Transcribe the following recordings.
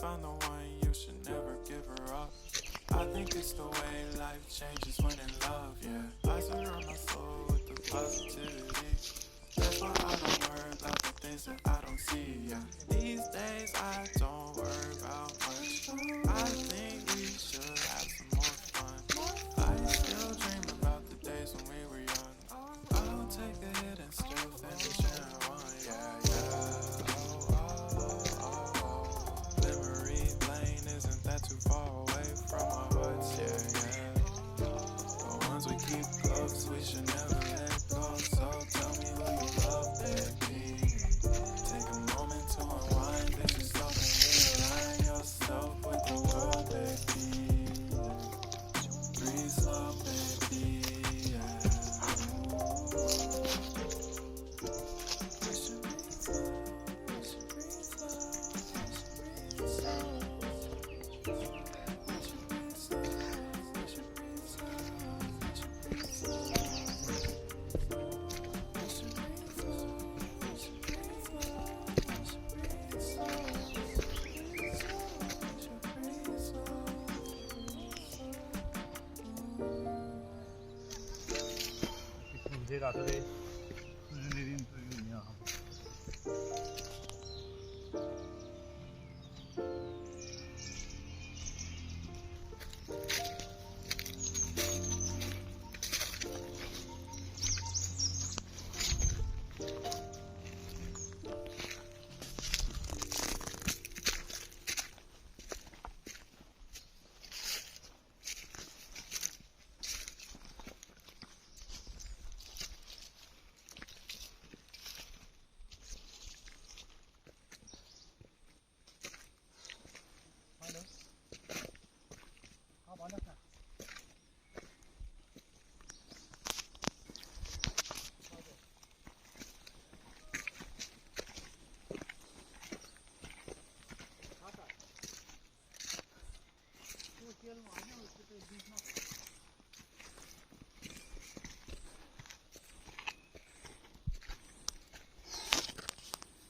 found the one, you should never give her up. I think it's the way life changes when in love, Saturday.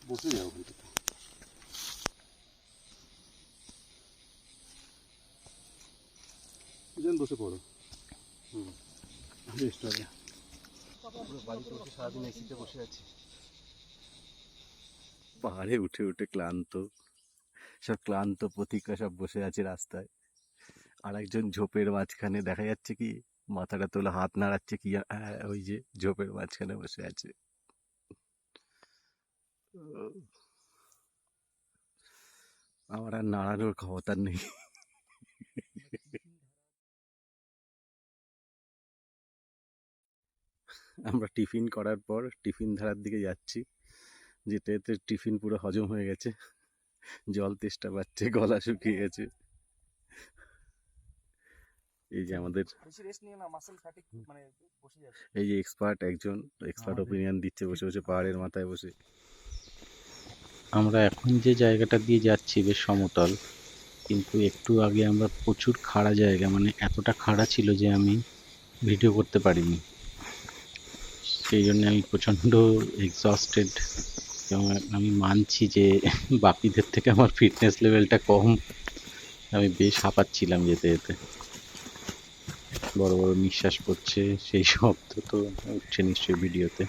বসে যাও বসে পড়ো। পাহাড়ে উঠে উঠে ক্লান্ত, সব ক্লান্ত প্রতীক্ষা সব বসে আছে রাস্তায়। আর একজন ঝোপের মাঝখানে দেখা যাচ্ছে কি, মাথাটা তোলা হাত নাড়াচ্ছে কি ওই যে ঝোপের মাঝখানে বসে আছে। আমার আর নাড়ানোর ক্ষমতা নেই। আমরা টিফিন করার পর টিফিন ধারার দিকে যাচ্ছি। যেতে যেতে টিফিন পুরো হজম হয়ে গেছে। জল তেষ্টা পাচ্ছে, গলা শুকিয়ে গেছে। এই যে আমাদের বেশি রেস্ট নিয়ে না মাসেল ফ্যাটিক মানে বসে যাচ্ছে। এই যে এক্সপার্ট একজন এক্সপার্ট ওপিনিয়ন দিচ্ছে বসে বসে পাহাড়ের মাথায় বসে। আমরা এখন যে জায়গাটা দিয়ে যাচ্ছি বেশ সমতল কিন্তু একটু আগে আমরা প্রচুর খাড়া জায়গা মানে এতটা খাড়া ছিল যে আমি ভিডিও করতে পারিনি। সেই জন্য আমি প্রচণ্ড এক্সস্টেড এবং আমি মানছি যে বাপিদের থেকে আমার ফিটনেস লেভেলটা কম। আমি বেশ হাঁপাচ্ছিলাম যেতে যেতে। বড় বড় নিঃশ্বাস পড়ছে সেই শব্দ তো উঠছে নিশ্চয়ই ভিডিওতে।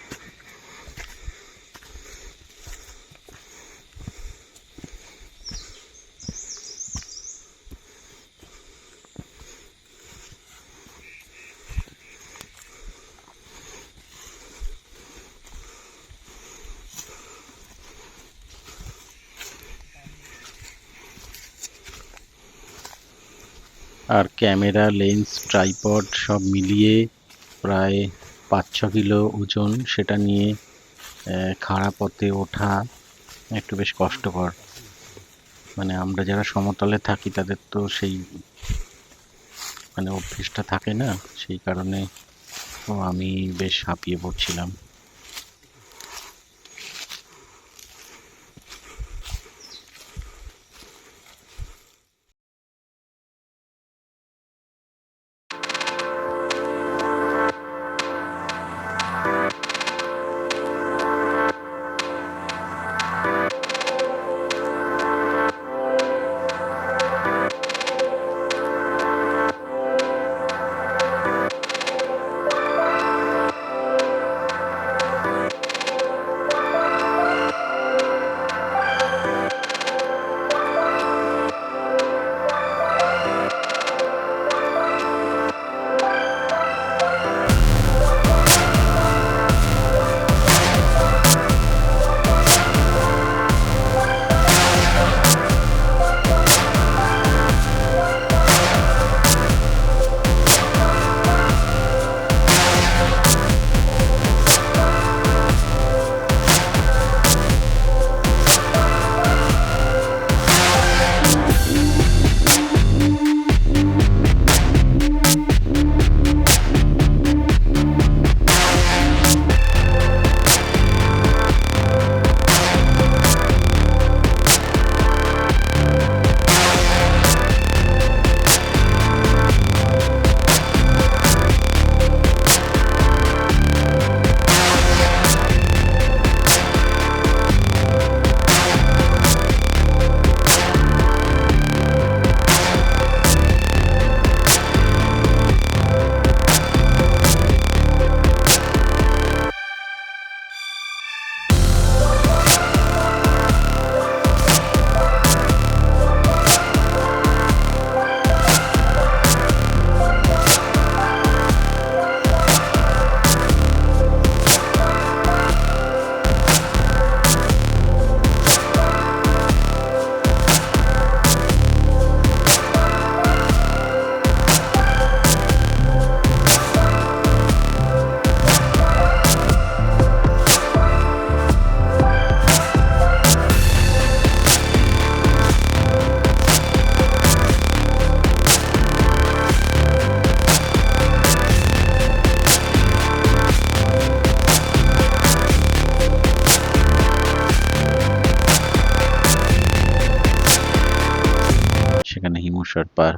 আর ক্যামেরা, লেন্স, ট্রাইপড সব মিলিয়ে প্রায় পাঁচ ছ কিলো ওজন। সেটা নিয়ে খাড়া পথে ওঠা একটু বেশ কষ্টকর। মানে আমরা যারা সমতলে থাকি, তাদের তো সেই মানে অভ্যেসটা থাকে না। সেই কারণে আমি বেশ হাঁপিয়ে পড়ছিলাম।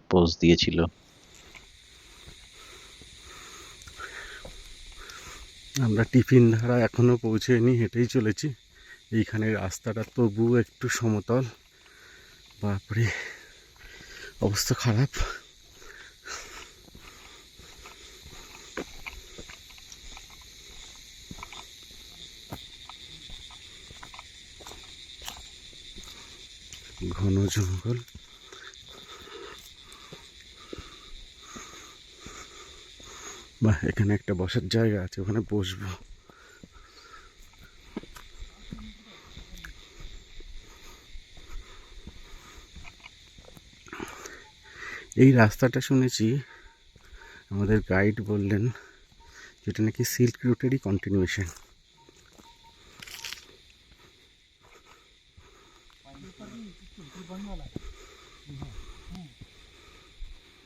পোজ দিয়েছিল। আমরা টিফিন ধারা এখনও পৌঁছেনি, হেঁটেই চলেছি। এইখানে রাস্তাটা তবুও একটু সমতল। বাপরে, অবস্থা খারাপ। ঘন জঙ্গল। বাহ এখানে একটা বসার জায়গা আছে ওখানে বসবো এই রাস্তাটা শুনেছি আমাদের গাইড বললেন যেটা নাকি সিল্ক রুটেরই কন্টিনিউয়েশন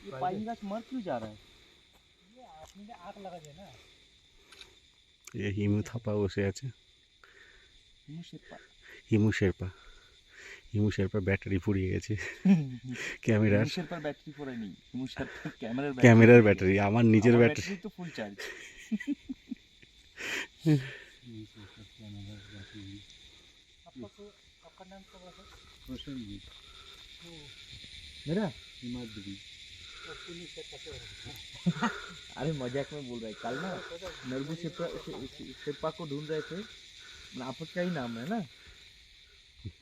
ये पाइन गाछ मर क्यों जा रहा है এই হিমু থাপা বসে আছে हिमू शेरपा হিমু শেরপা হিমু শেরপা ব্যাটারি ফুরিয়ে গেছে ক্যামেরার हिमू शेरपार बैटरी পড়ে নেই হিমু শেরপার ক্যামেরার ক্যামেরার ব্যাটারি আমার নিজের ব্যাটারি তো ফুল চার্জ मेरा हिमाद्री अरे मज़ाक में बोल रहा है कल ना नरबू शेपा शे, शेपा को ढूंढ रहे थे। मतलब आपस का ही नाम है ना।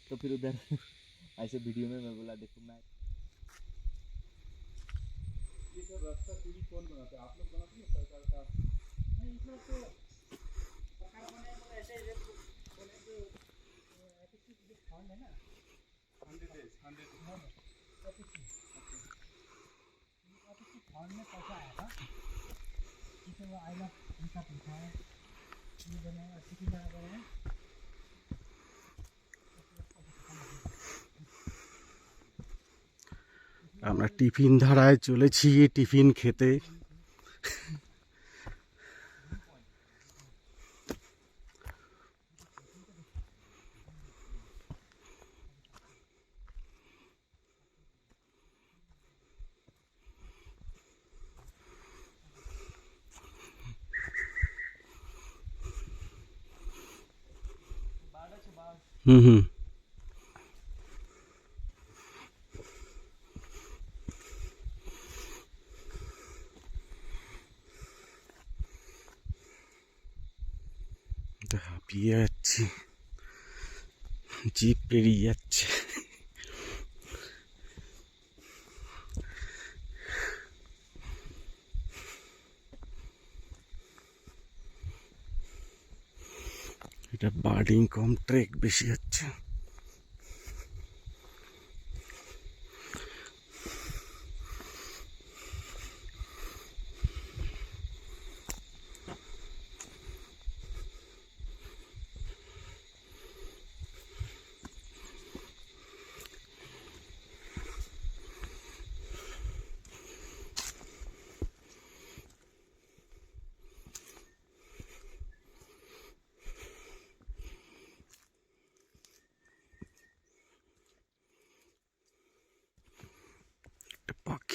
तो फिर उधर ऐसे वीडियो में मैं बोला देखो मैं ना हंड्रेड डेज़ हंड्रेड আমরা টিফিন ধারায় চলেছি টিফিন খেতে হুম হুম তো হাঁপিয়ে যাচ্ছি জিপ পেরিয়ে যাচ্ছে। এটা বার্ডিং কম ট্রেক বেশি হচ্ছে। একটা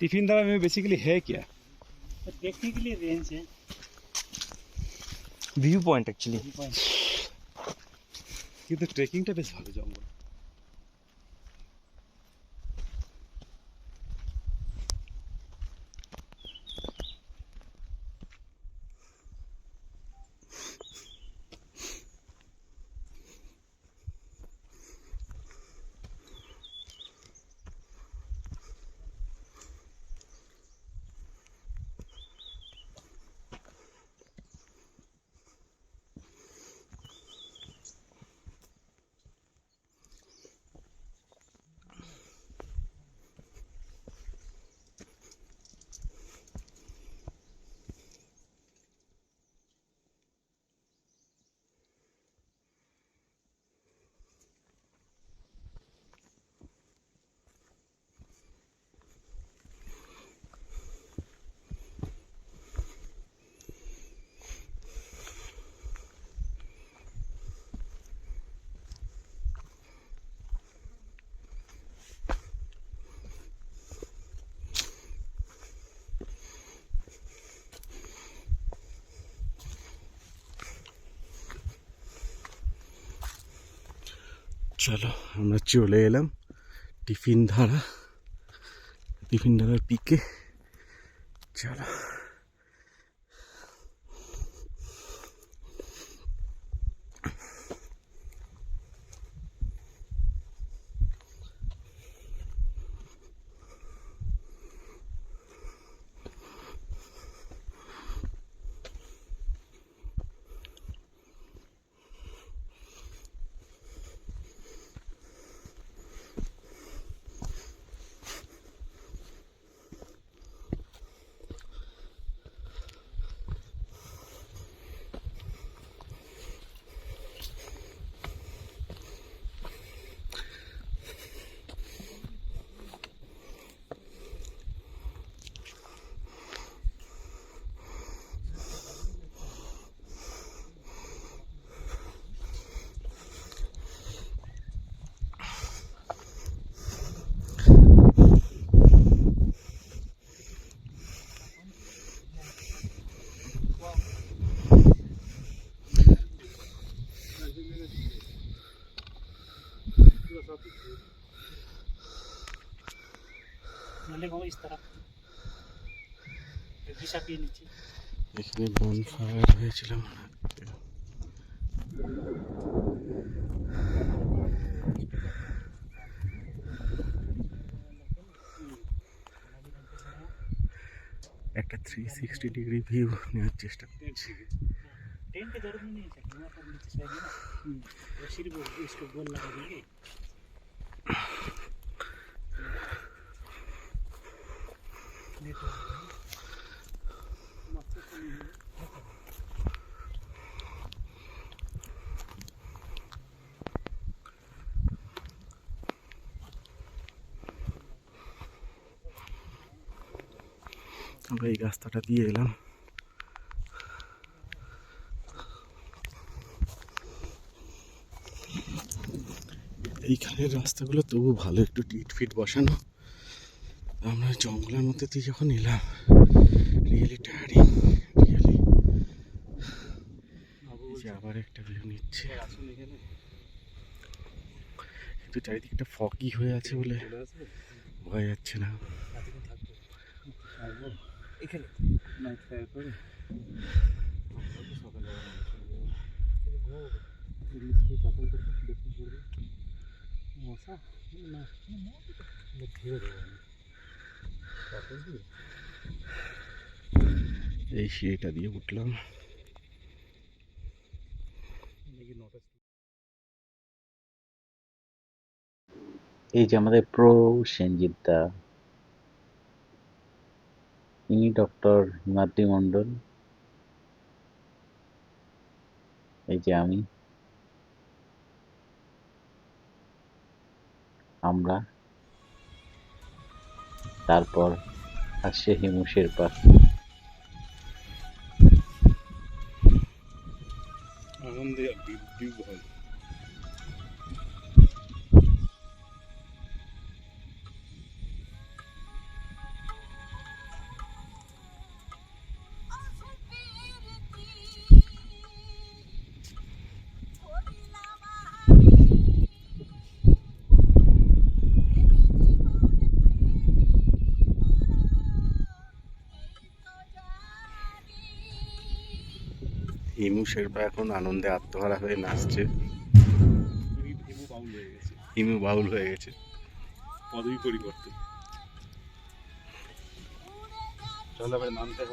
টিফিন দ্বারা में बेसिकली है क्या तो देखने के लिए रेंज है व्यू पॉइंट एक्चुअली ये point। কিন্তু ট্রেকিংটা বেশ ভালো জঙ্গল চলো আমরা চলে এলাম টিফিন ধারা টিফিন ধারার পিকে। চলো। इस तरफ एक दिशा के नीचे এখানে বন ফায়ার হয়েছিল মনে হচ্ছে একটা থ্রি সিক্সটি ডিগ্রি ভিউ নেওয়ার চেষ্টা করছি ट्रेन की जरूरत नहीं है वहाँ पर नीचे से आएगी ना वो सिर्फ वो- इसको गोल लगा देंगे আমরা এই রাস্তাটা দিয়ে এলাম। এইখানের রাস্তাগুলো তবু ভালো একটু টিট ফিট বসানো। আমরা জঙ্গলের মধ্যে দিয়ে যখন এলাম রিয়েলি টায়ারিং রিয়েলি আবার একটা ভিউ নিচ্ছে। কিন্তু চারিদিকটা ফকি হয়ে আছে বলে বোঝা যাচ্ছে না। এখানে। মশা না এই সিঁড়িটা দিয়ে উঠলাম। এই যে আমাদের প্রো সেনজিৎ দা ইনি ডক্টর হিমাদ্রি মণ্ডল, এই যে আমি, আমরা তারপর আসছে হিমু শেরপা আনন্দে হিমু শেরপা এখন আনন্দে আত্মহারা হয়ে নাচছে। হিমু বাউল হয়ে গেছে। পদবি পরিবর্তন। চলো নামতে।